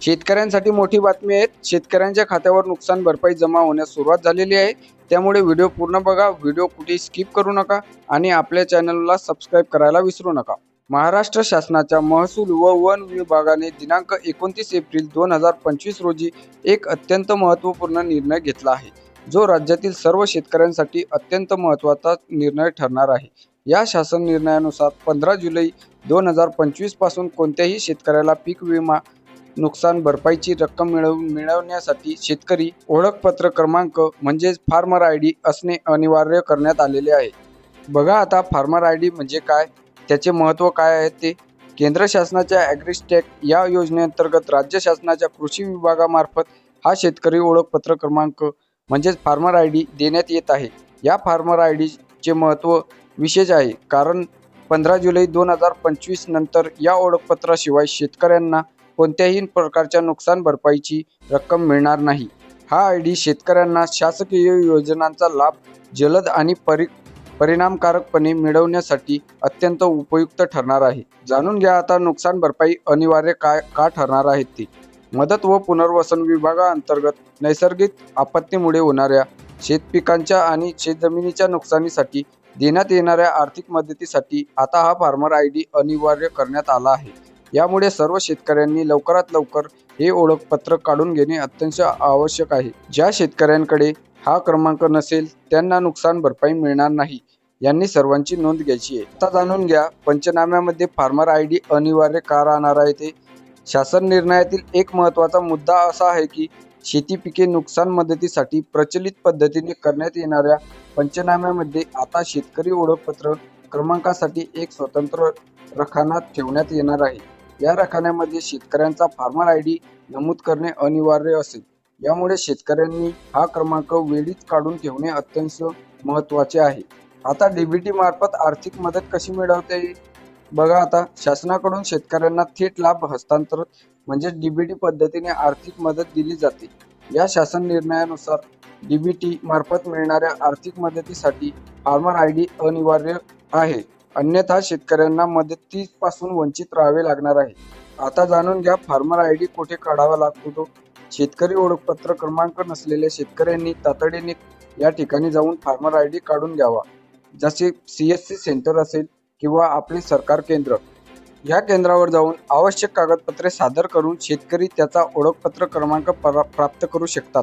शेतकऱ्यांसाठी मोठी बातमी आहे. शेतकऱ्यांच्या खात्यावर नुकसान भरपाई जमा होण्यास सुरुवात झालेली आहे. त्यामुळे व्हिडिओ पूर्ण बघा. व्हिडिओ कुठेही स्किप करू नका आणि आपल्या चॅनलला सबस्क्राईब करायला विसरू नका. महाराष्ट्र शासनाच्या महसूल व वन विभागाने दिनांक एकोणतीस एप्रिल दोन हजार पंचवीस रोजी एक अत्यंत महत्त्वपूर्ण निर्णय घेतला आहे. जो राज्यातील सर्व शेतकऱ्यांसाठी अत्यंत महत्त्वाचा निर्णय ठरणार आहे. या शासन निर्णयानुसार पंधरा जुलै दोन हजार पंचवीसपासून कोणत्याही शेतकऱ्याला पीक विमा नुकसान भरपाईची रक्कम मिळव मिळवण्यासाठी शेतकरी ओळखपत्र क्रमांक म्हणजेच फार्मर आय डी असणे अनिवार्य करण्यात आलेले आहे. बघा आता फार्मर आय डी म्हणजे काय? त्याचे महत्त्व काय आहे ते? केंद्र शासनाच्या ॲग्रिस्टॅक या योजनेअंतर्गत राज्य शासनाच्या कृषी विभागामार्फत हा शेतकरी ओळखपत्र क्रमांक म्हणजेच फार्मर आय डी देण्यात येत आहे. या फार्मर आय डीचे महत्त्व विशेष आहे. कारण पंधरा जुलै दोन हजार पंचवीस नंतर या ओळखपत्राशिवाय शेतकऱ्यांना कोणत्याही प्रकारच्या नुकसान भरपाईची रक्कम मिळणार नाही. हा आय डी शेतकऱ्यांना शासकीय योजनांचा लाभ जलद आणि परि परिणामकारकपणे मिळवण्यासाठी अत्यंत उपयुक्त ठरणार आहे. जाणून घ्या आता नुकसान भरपाई अनिवार्य काय का ठरणार आहेत ते. मदत व पुनर्वसन विभागाअंतर्गत नैसर्गिक आपत्तीमुळे होणाऱ्या शेतपिकांच्या आणि शेतजमिनीच्या नुकसानीसाठी देण्यात येणाऱ्या आर्थिक मदतीसाठी आता हा फार्मर आय डी अनिवार्य करण्यात आला आहे. यामुळे सर्व शेतकऱ्यांनी लवकरात लवकर हे ओळखपत्र काढून घेणे अत्यंत आवश्यक आहे. ज्या शेतकऱ्यांकडे हा क्रमांक नसेल त्यांना नुकसान भरपाई मिळणार नाही यांनी सर्वांची नोंद घ्यायची आहे. आता जाणून घ्या पंचनाम्यामध्ये फार्मर आय डी अनिवार्य का राहणार आहे ते? शासन निर्णयातील एक महत्त्वाचा मुद्दा असा आहे की शेती पिके नुकसान मदतीसाठी प्रचलित पद्धतीने करण्यात येणाऱ्या पंचनाम्यामध्ये आता शेतकरी ओळखपत्र क्रमांकासाठी एक स्वतंत्र रखाना ठेवण्यात येणार आहे. या रखान्यामध्ये शेतकऱ्यांचा फार्मर आय डी नमूद करणे अनिवार्य असेल. यामुळे शेतकऱ्यांनी हा क्रमांक वेळीच काढून ठेवणे अत्यंत महत्त्वाचे आहे. आता डीबीटी मार्फत आर्थिक मदत कशी मिळवता येईल? बघा आता शासनाकडून शेतकऱ्यांना थेट लाभ हस्तांतरण म्हणजे डीबीटी पद्धतीने आर्थिक मदत दिली जाते. या शासन निर्णयानुसार डीबीटी मार्फत मिळणाऱ्या आर्थिक मदतीसाठी फार्मर आय डी अनिवार्य आहे. अन्यथा शेतकऱ्यांना मदतीपासून वंचित राहावे लागणार आहे. आता जाणून घ्या फार्मर आय डी कुठे काढावा लागतो? तो शेतकरी ओळखपत्र क्रमांक नसलेल्या शेतकऱ्यांनी तातडीने या ठिकाणी जाऊन फार्मर आय डी काढून घ्यावा. जसे सी एस सी सेंटर असेल किंवा आपले सरकार केंद्र. या केंद्रावर जाऊन आवश्यक कागदपत्रे सादर करून शेतकरी त्याचा ओळखपत्र क्रमांक प्राप्त करू शकतात.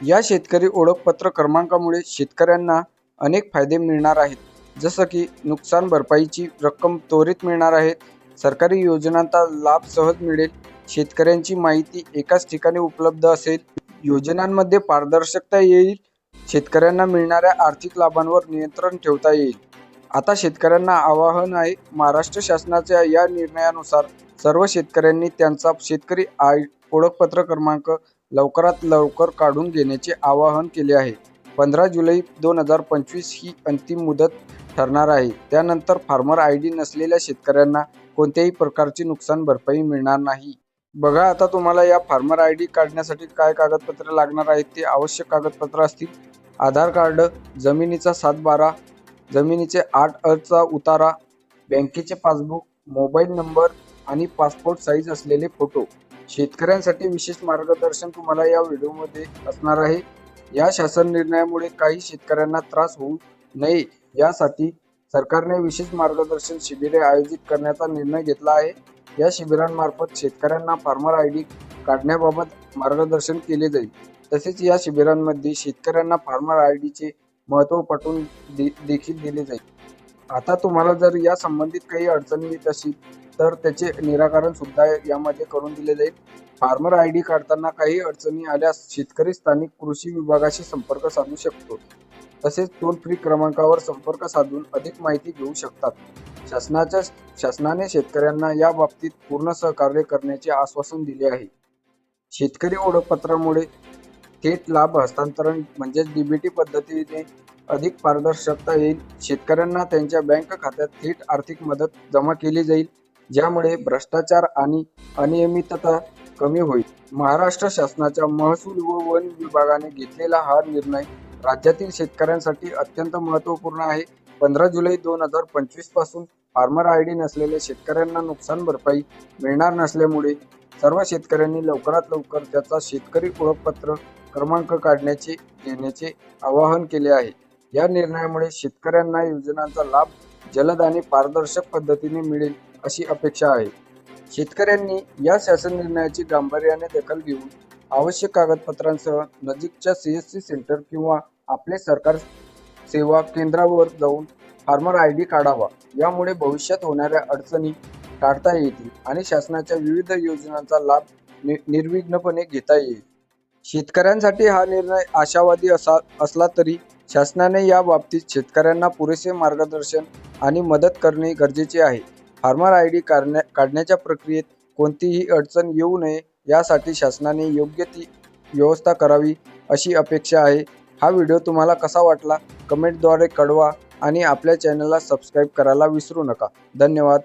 या शेतकरी ओळखपत्र क्रमांकामुळे शेतकऱ्यांना अनेक फायदे मिळणार आहेत. जसं की नुकसान भरपाईची रक्कम त्वरित मिळणार आहे. सरकारी योजनांचा लाभ सहज मिळेल. शेतकऱ्यांची माहिती एकाच ठिकाणी उपलब्ध असेल. योजनांमध्ये पारदर्शकता येईल. शेतकऱ्यांना मिळणाऱ्या आर्थिक लाभांवर नियंत्रण ठेवता येईल. आता शेतकऱ्यांना आवाहन आहे महाराष्ट्र शासनाच्या या निर्णयानुसार सर्व शेतकऱ्यांनी त्यांचा शेतकरी आय ओळखपत्र क्रमांक लवकरात लवकर काढून घेण्याचे आवाहन केले आहे. पंधरा जुलै दोन हजार पंचवीस ही अंतिम मुदत ठरणार आहे. त्यानंतर फार्मर आय डी नसलेल्या शेतकऱ्यांना कोणत्याही प्रकारची नुकसान भरपाई मिळणार नाही. बघा आता तुम्हाला या फार्मर आय डी काढण्यासाठी काय कागदपत्रे लागणार आहेत ते आवश्यक कागदपत्र असतील. आधार कार्ड जमिनीचा सात बारा जमिनीचे आठ अचा उतारा बँकेचे पासबुक मोबाईल नंबर आणि पासपोर्ट साईज असलेले फोटो. शेतकऱ्यांसाठी विशेष मार्गदर्शन तुम्हाला या व्हिडिओमध्ये असणार आहे. या शासन निर्णयामुळे काही शेतकऱ्यांना त्रास होऊ नये. यासाठी सरकारने विशेष मार्गदर्शन शिबिरे आयोजित करण्याचा निर्णय घेतला आहे. या शिबिरांमार्फत शेतकऱ्यांना फार्मर आय डी काढण्याबाबत मार्गदर्शन केले जाईल. तसेच या शिबिरांमध्ये शेतकऱ्यांना फार्मर आय डीचे महत्त्व पटवून दे देखील दिले जाईल. आता तुम्हाला जर या संबंधित काही अडचणी येत असतील तर त्याचे निराकरण सुद्धा यामध्ये करून दिले जाईल. फार्मर आय डी काढताना काही अडचणी आल्यास शेतकरी स्थानिक कृषी विभागाशी संपर्क साधू शकतो. तसेच टोल फ्री क्रमांकावर संपर्क साधून अधिक माहिती घेऊ शकतात. शासनाच्या शासनाने शेतकऱ्यांना या बाबतीत पूर्ण सहकार्य करण्याचे आश्वासन दिले आहे. शेतकरी ओळखपत्रामुळे थेट लाभ हस्तांतरण म्हणजेच डीबीटी पद्धतीने अधिक पारदर्शकता येईल. शेतकऱ्यांना त्यांच्या बँक खात्यात थेट आर्थिक मदत जमा केली जाईल ज्यामुळे भ्रष्टाचार आणि अनियमितता कमी होईल. महाराष्ट्र शासनाच्या महसूल व वन विभागाने घेतलेला हा निर्णय राज्यातील शेतकऱ्यांसाठी अत्यंत महत्त्वपूर्ण आहे. पंधरा जुलै दोन हजार पंचवीसपासून फार्मर आय डी नसलेल्या शेतकऱ्यांना नुकसान भरपाई मिळणार नसल्यामुळे सर्व शेतकऱ्यांनी लवकरात लवकर त्याचा शेतकरी ओळखपत्र क्रमांक काढण्याचे देण्याचे आवाहन केले आहे. या निर्णयामुळे शेतकऱ्यांना योजनांचा लाभ जलद आणि पारदर्शक पद्धतीने मिळेल अशी अपेक्षा आहे. शेतकऱ्यांनी या शासन निर्णयाची गांभीर्याने दखल घेऊन आवश्यक कागदपत्रांसह नजीकच्या सी एस सी सेंटर किंवा आपले सरकार सेवा केंद्रावर जाऊन फार्मर आय डी काढावा. यामुळे भविष्यात होणाऱ्या अडचणी टाळता येतील आणि शासनाच्या विविध योजनांचा लाभ नि निर्विघ्नपणे घेता येईल. शेतकऱ्यांसाठी हा निर्णय आशावादी असा असला तरी शासनाने या बाबतीत शेतकऱ्यांना पुरेसे मार्गदर्शन आणि मदत करणे गरजेचे आहे. फार्मर आय डी काढण्या काढण्याच्या प्रक्रियेत कोणतीही अडचण येऊ नये यासाठी शासनाने योग्य ती व्यवस्था करावी अशी अपेक्षा आहे. हा व्हिडिओ तुम्हाला कसा वाटला? कमेंटद्वारे कळवा आणि आपल्या चॅनलला सबस्क्राईब करायला विसरू नका. धन्यवाद.